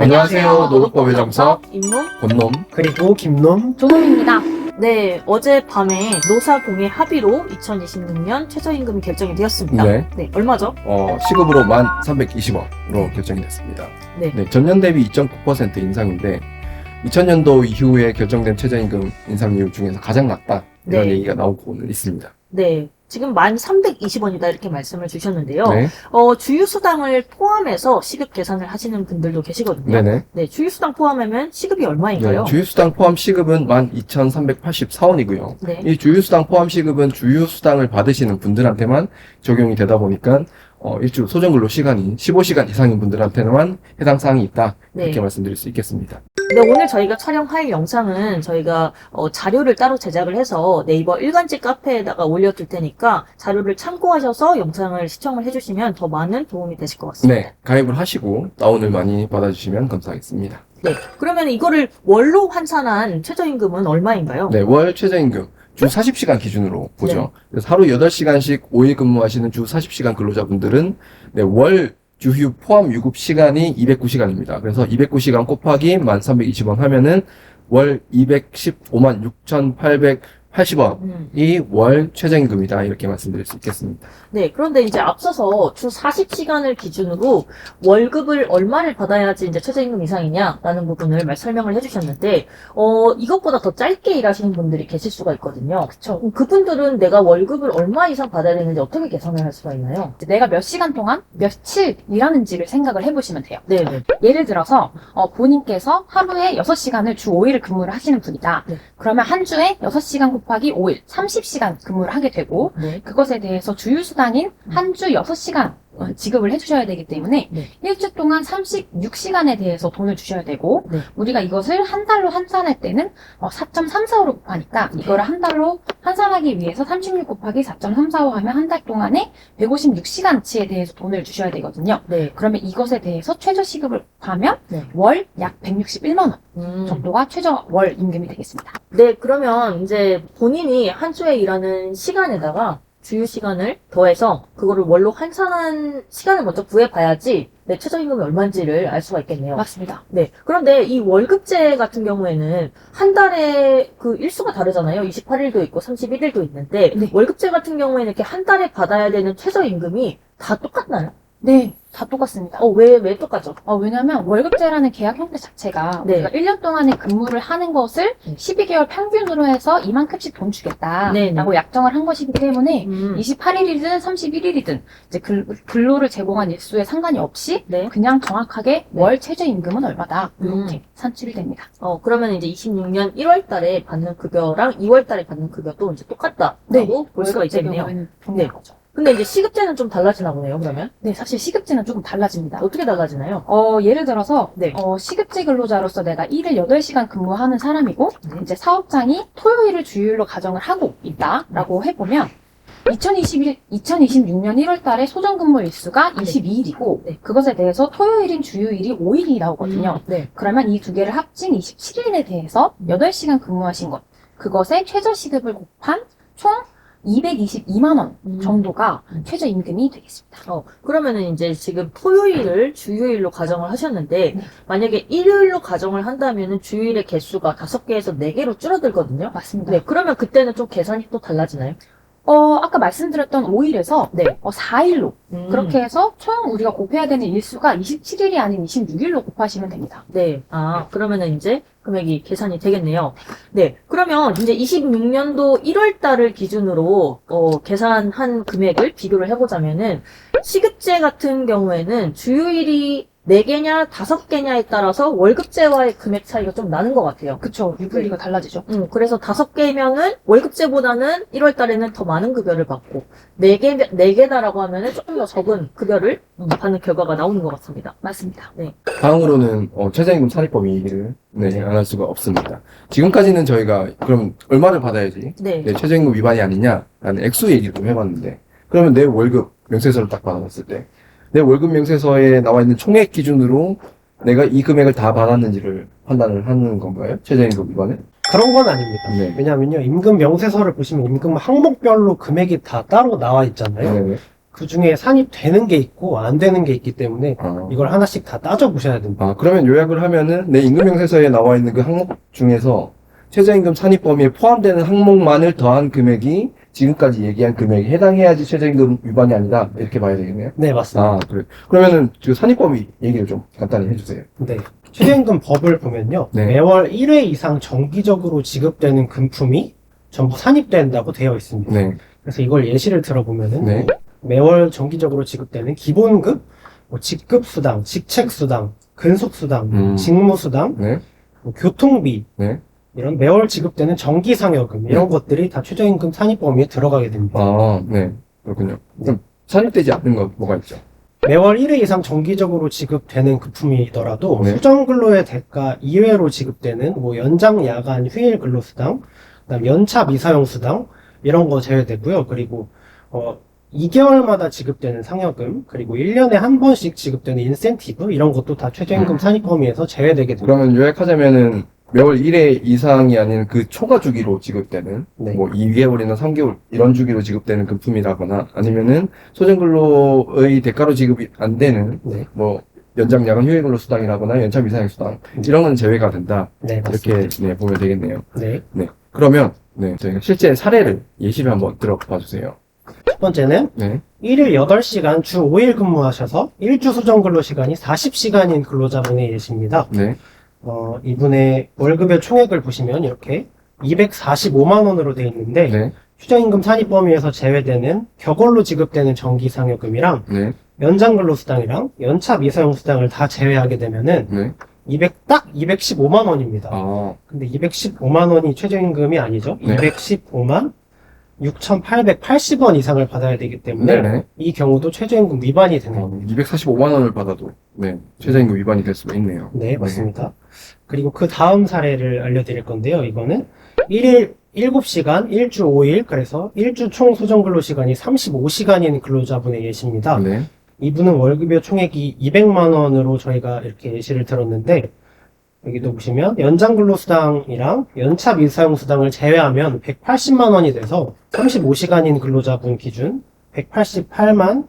안녕하세요. 노동법의 정석 임문. 권놈. 그리고 김놈 조놈입니다. 네, 어젯밤에 노사공의 합의로 2026년 최저임금이 결정이 되었습니다. 네. 얼마죠? 어, 시급으로 1,320원으로 결정이 됐습니다. 네. 네, 전년 대비 2.9% 인상인데 2000년도 이후에 결정된 최저임금 인상률 중에서 가장 낮다 이런 네. 얘기가 나오고 있습니다. 네. 지금 1,320원이다 이렇게 말씀을 주셨는데요. 네, 어, 주유수당을 포함해서 시급 계산을 하시는 분들도 계시거든요. 네네. 네, 주유수당 포함하면 시급이 얼마인가요? 네, 주유수당 포함 시급은 12,384원이고요. 네. 이 주유수당 포함 시급은 주유수당을 받으시는 분들한테만 적용이 되다 보니까 어, 일주 소정근로 시간이 15시간 이상인 분들한테만 해당 사항이 있다 네. 이렇게 말씀드릴 수 있겠습니다. 네, 오늘 저희가 촬영할 영상은 저희가 어, 자료를 따로 제작을 해서 네이버 일간지 카페에다가 올려둘 테니까 자료를 참고하셔서 영상을 시청을 해주시면 더 많은 도움이 되실 것 같습니다. 네, 가입을 하시고 다운을 많이 받아주시면 감사하겠습니다. 네. 그러면 이거를 월로 환산한 최저임금은 얼마인가요? 네, 월 최저임금 주 40시간 기준으로 보죠. 네. 그래서 하루 8시간씩 5일 근무하시는 주 40시간 근로자분들은 네, 월 주휴 포함 유급 시간이 209시간입니다. 그래서 209시간 곱하기 1320원 하면은 월 215만 6,880원이 음. 월 최저임금이다. 이렇게 말씀드릴 수 있겠습니다. 네. 그런데 이제 앞서서 주 40시간을 기준으로 월급을 얼마를 받아야지 이제 최저임금 이상이냐라는 부분을 말 설명을 해주셨는데, 어, 이것보다 더 짧게 일하시는 분들이 계실 수가 있거든요. 그쵸. 그럼 그분들은 내가 월급을 얼마 이상 받아야 되는지 어떻게 계산을 할 수가 있나요? 내가 몇 시간 동안 며칠 일하는지를 생각을 해보시면 돼요. 네 네. 예를 들어서 어, 본인께서 하루에 6시간을 주 5일을 근무를 하시는 분이다. 네. 그러면 한 주에 6시간 곱하기 5일, 30시간 근무를 하게 되고 네. 그것에 대해서 주휴 수당인 한 주 6시간 어, 지급을 해주셔야 되기 때문에 네. 일주 동안 36시간에 대해서 돈을 주셔야 되고 네. 우리가 이것을 한 달로 환산할 때는 어, 4.345로 곱하니까 네. 이거를 한 달로 환산하기 위해서 36 곱하기 4.345 하면 한 달 동안에 156시간치에 대해서 돈을 주셔야 되거든요. 네. 그러면 이것에 대해서 최저 시급을 곱하면 네. 월약 161만 원 음. 정도가 최저 월 임금이 되겠습니다. 네, 그러면 이제 본인이 한 주에 일하는 시간에다가 주유 시간을 더해서 그거를 월로 환산한 시간을 먼저 구해봐야지 내 최저임금이 얼마인지를 알 수가 있겠네요. 맞습니다. 네. 그런데 이 월급제 같은 경우에는 한 달에 그 일수가 다르잖아요. 28일도 있고 31일도 있는데 네. 월급제 같은 경우에는 이렇게 한 달에 받아야 되는 최저임금이 다 똑같나요? 네, 다 똑같습니다. 어, 왜, 왜 똑같죠? 어, 왜냐면 월급제라는 계약 형태 자체가 네. 우리가 1년 동안에 근무를 하는 것을 네. 12개월 평균으로 해서 이만큼씩 돈 주겠다라고 네, 네. 약정을 한 것이기 때문에 음. 28일이든 31일이든 이제 근- 근로를 제공한 일수에 상관이 없이 네. 그냥 정확하게 월 최저 임금은 얼마다 이렇게 음. 산출이 됩니다. 어, 그러면 이제 26년 1월 달에 받는 급여랑 2월 달에 받는 급여도 이제 똑같다라고 네. 볼 수가 있겠네요. 네. 거죠. 근데 이제 시급제는 좀 달라지나 보네요, 그러면. 네, 사실 시급제는 조금 달라집니다. 어떻게 달라지나요? 어, 예를 들어서, 네. 어, 시급제 근로자로서 내가 일을 8시간 근무하는 사람이고, 네. 이제 사업장이 토요일을 주휴일로 가정을 하고 있다라고 해보면, 2021, 2026년 1월 달에 소정 근무 일수가 네. 22일이고, 네. 그것에 대해서 토요일인 주휴일이 5일이 나오거든요. 네. 그러면 이 두 개를 합친 27일에 대해서 음. 8시간 근무하신 것, 그것에 최저시급을 곱한 총 222만원 음. 정도가 음. 최저 임금이 되겠습니다. 어, 그러면은 이제 지금 토요일을 주요일로 가정을 하셨는데, 네. 만약에 일요일로 가정을 한다면은 주요일의 개수가 다섯 개에서 네 개로 줄어들거든요. 맞습니다. 네, 그러면 그때는 좀 계산이 또 달라지나요? 어, 아까 말씀드렸던 5일에서 네. 어, 4일로 음. 그렇게 해서 총 우리가 곱해야 되는 일수가 27일이 아닌 26일로 곱하시면 됩니다. 네. 아, 그러면은 이제 금액이 계산이 되겠네요. 네. 그러면 이제 26년도 1월 달을 기준으로 어, 계산한 금액을 비교를 해보자면은 시급제 같은 경우에는 주요일이 4개냐 5개냐에 따라서 월급제와의 금액 차이가 좀 나는 것 같아요. 그쵸. 유불리가 달라지죠. 음, 그래서 다섯 개면은 월급제보다는 1월 달에는 더 많은 급여를 받고 네 개, 네 개다라고 하면은 조금 더 적은 급여를 음, 받는 결과가 나오는 것 같습니다. 맞습니다. 다음으로는 어, 최저임금 사립법 얘기를 네, 안 할 수가 없습니다. 지금까지는 저희가 그럼 얼마를 받아야지 네. 네, 최저임금 위반이 아니냐라는 액수 얘기를 좀 해봤는데 그러면 내 월급 명세서를 딱 받아봤을 때 내 월급 명세서에 나와 있는 총액 기준으로 내가 이 금액을 다 받았는지를 판단을 하는 건가요? 최저임금 위반에? 그런 건 아닙니다. 네. 왜냐면요, 임금 명세서를 보시면 임금 항목별로 금액이 다 따로 나와 있잖아요. 네. 그 중에 산입되는 게 있고 안 되는 게 있기 때문에 아. 이걸 하나씩 다 따져 보셔야 됩니다. 아, 그러면 요약을 하면은 내 임금 명세서에 나와 있는 그 항목 중에서 최저임금 산입 범위에 포함되는 항목만을 더한 금액이 지금까지 얘기한 금액에 해당해야지 최저임금 위반이 아니다. 이렇게 봐야 되겠네요. 네, 맞습니다. 아, 그래. 그러면은 그 산입 범위 얘기를 좀 간단히 해주세요. 네. 최저임금 법을 보면요. 네. 매월 1회 이상 정기적으로 지급되는 금품이 전부 산입된다고 되어 있습니다. 네. 그래서 이걸 예시를 들어보면은 네. 매월 정기적으로 지급되는 기본급, 뭐 직급수당, 직책수당, 근속수당, 음. 직무수당, 네. 뭐 교통비, 네. 이런 매월 지급되는 정기상여금 이런 것들이 다 최저임금 산입 범위에 들어가게 됩니다. 아, 네. 그렇군요. 그럼 산입되지 않는 거 뭐가 있죠? 매월 1회 이상 정기적으로 지급되는 급품이더라도 네. 수정 근로의 대가 이외로 지급되는 뭐 연장 야간 휴일 근로 수당, 그다음 연차 미사용 수당 이런 거 제외되고요. 그리고 어 2개월마다 지급되는 상여금, 그리고 1년에 한 번씩 지급되는 인센티브 이런 것도 다 최저임금 음. 산입 범위에서 제외되게 됩니다. 그러면 요약하자면은 매월 1회 이상이 아닌 그 초과 주기로 지급되는 네. 뭐 2개월이나 3개월 이런 주기로 지급되는 금품이라거나 아니면은 소정근로의 대가로 지급이 안 되는 네, 뭐 연장 야간 휴일 근로 수당이라거나 연차 미사용 수당 이런 건 제외가 된다. 네. 이렇게 네, 보면 되겠네요. 네. 네. 그러면 네, 저희가 실제 사례를 예시를 한번 들어봐 주세요. 첫 번째는 네. 1일 8시간 주 5일 근무하셔서 1주 수정 근로 시간이 40시간인 근로자분의 예시입니다. 네. 어, 이분의 월급의 총액을 보시면 이렇게 245만 원으로 되어 있는데 네. 휴저임금 산입 범위에서 제외되는 격월로 지급되는 정기상여금이랑 네. 연장 근로수당이랑 연차 미사용 수당을 다 제외하게 되면은 네. 200, 딱 215만 원입니다. 아. 근데 215만 원이 최저임금이 아니죠. 네. 215만 6,880원 이상을 받아야 되기 때문에 네네. 이 경우도 최저임금 위반이 되는 어, 245만 원을 받아도 네. 최저임금 위반이 될 수가 있네요. 네, 맞습니다. 그리고 그 다음 사례를 알려드릴 건데요. 이거는 1일 7시간, 1주 5일, 그래서 1주 총 소정 근로 시간이 35시간인 근로자분의 예시입니다. 네. 이분은 월급의 총액이 200만 원으로 저희가 이렇게 예시를 들었는데 여기도 보시면 연장 근로수당이랑 연차 미사용 수당을 제외하면 180만 원이 돼서 35시간인 근로자분 기준 188만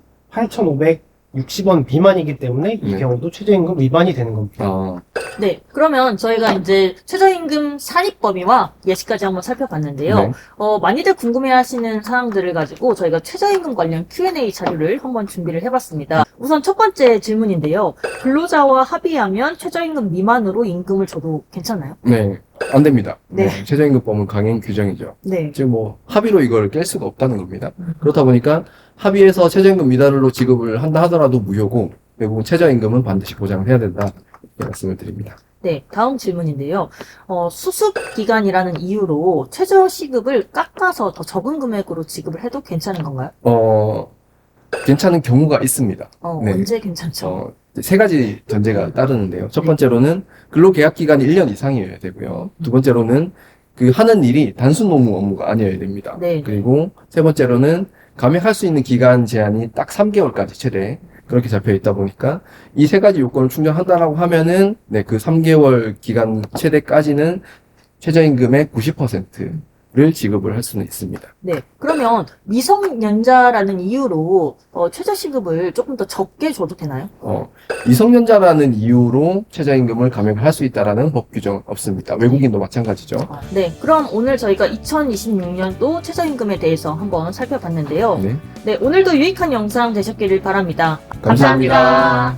8,560원 미만이기 때문에 이 네. 경우도 최저임금 위반이 되는 겁니다. 아. 네, 그러면 저희가 이제 최저임금 산입 범위와 예시까지 한번 살펴봤는데요. 네. 어, 많이들 궁금해하시는 사항들을 가지고 저희가 최저임금 관련 Q&A 자료를 한번 준비를 해봤습니다. 우선 첫 번째 질문인데요. 근로자와 합의하면 최저임금 미만으로 임금을 줘도 괜찮나요? 네. 안 됩니다. 네. 네. 최저임금법은 강행 규정이죠. 네. 즉뭐 합의로 이걸 깰 수가 없다는 겁니다. 음. 그렇다 보니까 합의해서 최저임금 미달로 지급을 한다 하더라도 무효고 결국은 최저임금은 반드시 보장을 해야 된다 이렇게 말씀을 드립니다. 네, 다음 질문인데요. 어, 수습 기간이라는 이유로 최저 시급을 깎아서 더 적은 금액으로 지급을 해도 괜찮은 건가요? 어 괜찮은 경우가 있습니다. 어, 네. 언제 괜찮죠? 어, 세 가지 전제가 따르는데요. 첫 번째로는 근로계약 기간이 1년 이상이어야 되고요. 두 번째로는 그 하는 일이 단순 노무 업무가 아니어야 됩니다. 네. 그리고 세 번째로는 감액할 수 있는 기간 제한이 딱 3개월까지 최대 그렇게 잡혀 있다 보니까 이 세 가지 요건을 충족한다라고 하면은 네, 그 3개월 기간 최대까지는 최저임금의 90% 를 지급을 할 수는 있습니다. 네. 그러면 미성년자라는 이유로 어, 최저 시급을 조금 더 적게 줘도 되나요? 어, 미성년자라는 이유로 최저임금을 감액을 할수 있다라는 법 규정은 없습니다. 외국인도 마찬가지죠. 네. 그럼 오늘 저희가 2026년도 최저임금에 대해서 한번 살펴봤는데요. 네. 네. 오늘도 유익한 영상 되셨기를 바랍니다 감사합니다.